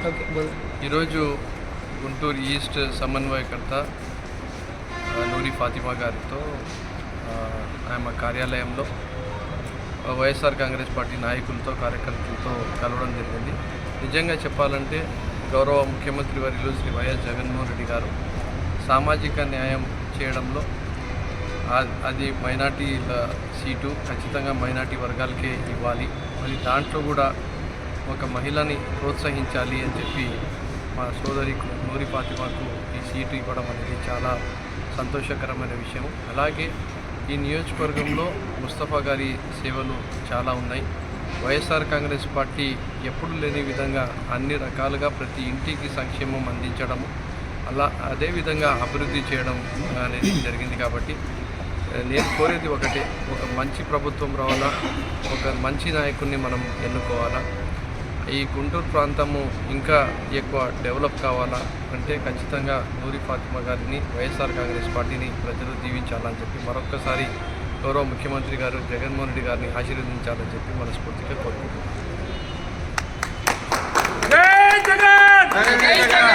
ఈరోజు గుంటూరు ఈస్ట్ సమన్వయకర్త నూరి ఫాతిమా గారితో ఆమె కార్యాలయంలో వైఎస్ఆర్ కాంగ్రెస్ పార్టీ నాయకులతో కార్యకర్తలతో కలవడం జరిగింది. నిజంగా చెప్పాలంటే గౌరవ ముఖ్యమంత్రి వర్యులు శ్రీ వైఎస్ జగన్మోహన్ రెడ్డి గారు సామాజిక న్యాయం చేయడంలో అది మైనార్టీల సీటు ఖచ్చితంగా మైనార్టీ వర్గాలకే ఇవ్వాలి. మరి దాంట్లో కూడా ఒక మహిళని ప్రోత్సహించాలి అని చెప్పి మా సోదరి నూరి ఫాతిమాకు ఈ సీటు ఇవ్వడం అనేది చాలా సంతోషకరమైన విషయం. అలాగే ఈ నియోజకవర్గంలో ముస్తఫా గారి సేవలు చాలా ఉన్నాయి. వైఎస్ఆర్ కాంగ్రెస్ పార్టీ ఎప్పుడు లేని విధంగా అన్ని రకాలుగా ప్రతి ఇంటికి సంక్షేమం అందించడం అలా అదేవిధంగా అభివృద్ధి చేయడం అనేది జరిగింది కాబట్టి నేను కోరేది ఒకటే ఒక మంచి ప్రభుత్వం రావాలా ఒక మంచి నాయకుడిని మనం ఎన్నుకోవాలా ఈ గుంటూరు ప్రాంతము ఇంకా ఎక్కువ డెవలప్ కావాలా అంటే ఖచ్చితంగా నూరి ఫాతిమా గారిని వైఎస్ఆర్ కాంగ్రెస్ పార్టీని ప్రజలు దీవించాలని చెప్పి మరొక్కసారి గౌరవ ముఖ్యమంత్రి గారు జగన్మోహన్ రెడ్డి గారిని ఆశీర్వదించాలని చెప్పి మనస్ఫూర్తిగా కోరుకుంటున్నాను. జగన్!